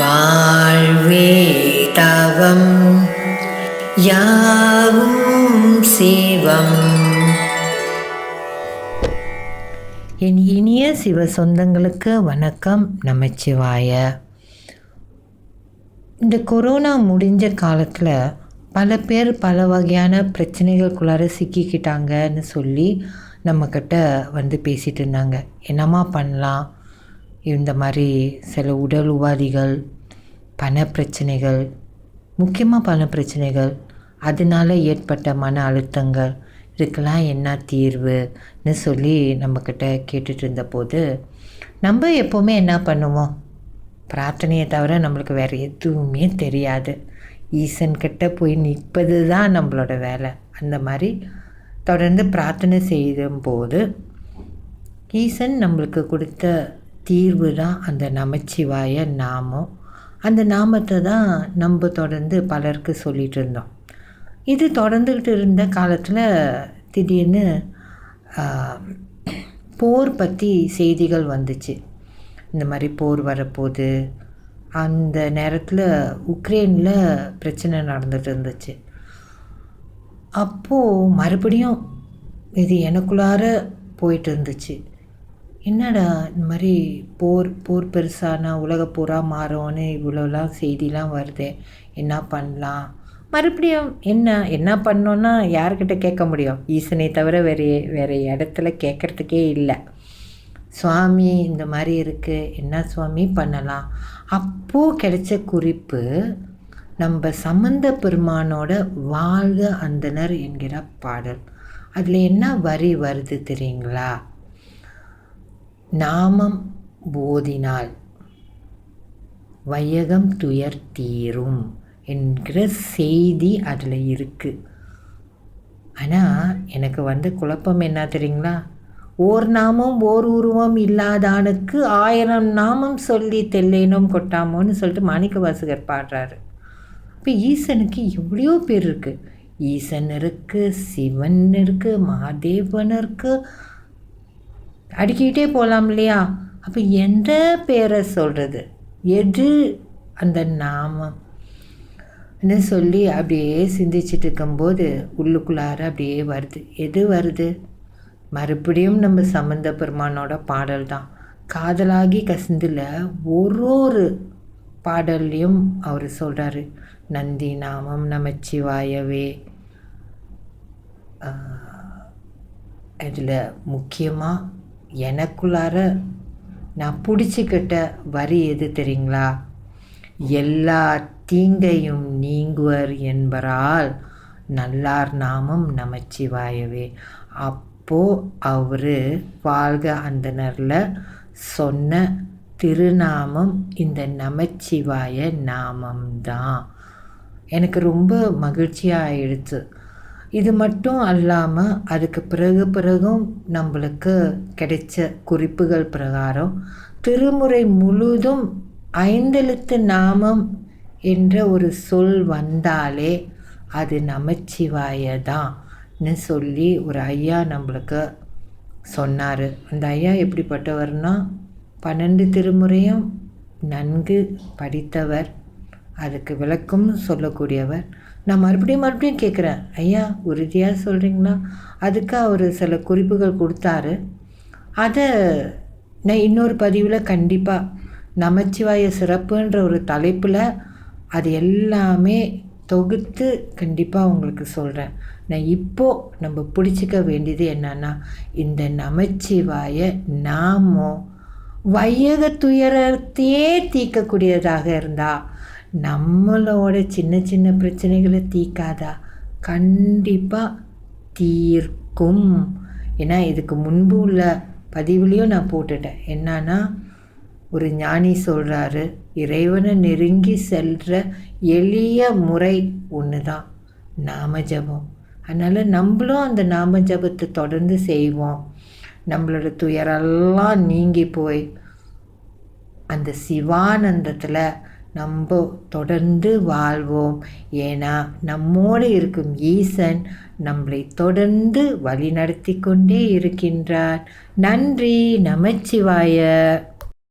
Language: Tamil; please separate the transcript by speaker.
Speaker 1: வாழ்வே தவம் யாவும் சிவம். என் இனிய சிவ சொந்தங்களுக்கு வணக்கம் நமச்சிவாய. இந்த கொரோனா முடிஞ்ச காலத்தில் பல பேர் பல வகையான பிரச்சனைகளுக்குள்ளார சிக்கிக்கிட்டாங்கன்னு சொல்லி நம்மக்கிட்ட வந்து பேசிகிட்டு இருந்தாங்க. என்னம்மா பண்ணலாம்? இந்த மாதிரி சில உடல் உபாதிகள் பண பிரச்சனைகள் முக்கியமாக பண பிரச்சனைகள் அதனால் ஏற்பட்ட மன அழுத்தங்கள் இதுக்கெல்லாம் என்ன தீர்வுன்னு சொல்லி நம்மக்கிட்ட கேட்டுட்டு இருந்தபோது நம்ம எப்போவுமே என்ன பண்ணுவோம்? பிரார்த்தனையை தவிர நம்மளுக்கு வேறு எதுவுமே தெரியாது. ஈசன்கிட்ட போய் நிற்பது தான் நம்மளோட வேலை. அந்த மாதிரி தொடர்ந்து பிரார்த்தனை செய்யும்போது ஈசன் நம்மளுக்கு கொடுத்த தீர்வு தான் அந்த நமச்சிவாய நாமம். அந்த நாமத்தை தான் நம்ம தொடர்ந்து பலருக்கு சொல்லிகிட்டு இருந்தோம். இது தொடர்ந்துக்கிட்டு இருந்த காலத்தில் திடீர்னு போர் பற்றி செய்திகள் வந்துச்சு. இந்த மாதிரி போர் வரப்போகுது. அந்த நேரத்தில் உக்ரைனில் பிரச்சனை நடந்துட்டு இருந்துச்சு. அப்போது மறுபடியும் இது எனக்குள்ளார போயிட்டு இருந்துச்சு. என்னடா இந்த மாதிரி போர் போர் பெருசானா உலக போராக மாறும்னு இவ்வளோலாம் செய்திலாம் வருதே. என்ன பண்ணலாம்? மறுபடியும் என்ன என்ன பண்ணோன்னா யார்கிட்ட கேட்க முடியும்? ஈசனை தவிர வேறு வேறு இடத்துல கேட்குறதுக்கே இல்லை. சுவாமி இந்த மாதிரி இருக்குது என்ன சுவாமி பண்ணலாம்? அப்போது கிடைச்ச குறிப்பு நம்ம சம்பந்த பெருமானோட வாழ்க அந்தனர் என்கிற பாடல். அதில் என்ன வரி வருது தெரியுங்களா? நாமம் போதினால் வையகம் துயர் தீரும் என்கிற செய்தி அதில் இருக்குது ஆனால் எனக்கு வந்து குழப்பம் என்ன தெரியுங்களா? ஓர் நாமம் ஓர் உருவம் இல்லாதானுக்கு ஆயிரம் நாமம் சொல்லி தெல்லேனும் கொட்டாமோன்னு சொல்லிட்டு மாணிக்க வாசகர் பாடுறாரு. இப்போ ஈசனுக்கு எவ்வளோ பேர் இருக்குது ஈசன் இருக்குது சிவன் இருக்குது மகாதேவன் இருக்குது அடிக்கிட்டே போகலாம் இல்லையா? அப்போ எந்த பேரை சொல்கிறது எது அந்த நாமம்? சொல்லி அப்படியே சிந்திச்சுட்டு இருக்கும்போது உள்ளுக்குள்ளார அப்படியே வருது. எது வருது? மறுபடியும் நம்ம சம்மந்த பெருமானோட பாடல் தான். காதலாகி கசிந்தில் ஒரு ஒரு பாடல்லையும் அவர் சொல்கிறாரு நந்தி நாமம் நமச்சிவாயவே. இதில் முக்கியமாக எனக்குள்ளார நான் பிடிச்சிக்கிட்ட வரி எது தெரியுங்களா? எல்லா தீங்கையும் நீங்குவர் என்பரால் நல்லார் நாமம் நமச்சிவாயவே. அப்போது அவர் வாழ்க அந்தனரில் சொன்ன திருநாமம் இந்த நமச்சிவாய நாமம்தான். எனக்கு ரொம்ப மகிழ்ச்சியாக ஆயிடுச்சு இது மட்டும் அல்லாமல் அதுக்கு பிறகு பிறகும் நம்மளுக்கு கிடைச்ச குறிப்புகள் பிரகாரம் திருமுறை முழுதும் ஐந்தெழுத்து நாமம் என்ற ஒரு சொல் வந்தாலே அது நமச்சிவாய தான்னு சொல்லி ஒரு ஐயா நம்மளுக்கு சொன்னார். அந்த ஐயா எப்படிப்பட்டவர்னா பன்னெண்டு திருமுறையும் நன்கு படித்தவர் அதுக்கு விளக்கம் சொல்லக்கூடியவர். நான் மறுபடியும் மறுபடியும் கேட்குறேன் ஐயா உறுதியாக சொல்கிறீங்களா அதுக்கு அவர் சில குறிப்புகள் கொடுத்தாரு. அதை நான் இன்னொரு பதிவில் கண்டிப்பாக நமச்சிவாய சிறப்புன்ற ஒரு தலைப்பில் அது எல்லாமே தொகுத்து கண்டிப்பாக உங்களுக்கு சொல்கிறேன் நான் இப்போது நம்ம பிடிச்சிக்க வேண்டியது என்னன்னா இந்த நமச்சிவாய நாமம் வையக துயரத்தையே தீர்க்கக்கூடியதாக இருந்தால் நம்மளோட சின்ன சின்ன பிரச்சனைகளை தீர்க்காதா? கண்டிப்பாக தீர்க்கும். ஏன்னா இதுக்கு முன்பு உள்ள பதிவுலேயும் நான் போட்டுட்டேன். என்னன்னா ஒரு ஞானி சொல்கிறாரு இறைவனை நெருங்கி செல்கிற எளிய முறை ஒன்று தான் நாம ஜபம். அதனால் நம்மளும் அந்த நாம ஜபத்தை தொடர்ந்து செய்வோம். நம்மளோட துயரெல்லாம் நீங்கி போய் அந்த சிவானந்தத்தில் நம்ம தொடர்ந்து வாழ்வோம். ஏன்னா நம்மோடு இருக்கும் ஈசன் நம்மளை தொடர்ந்து வழிநடத்தி கொண்டே இருக்கின்றார் நன்றி நமச்சிவாய.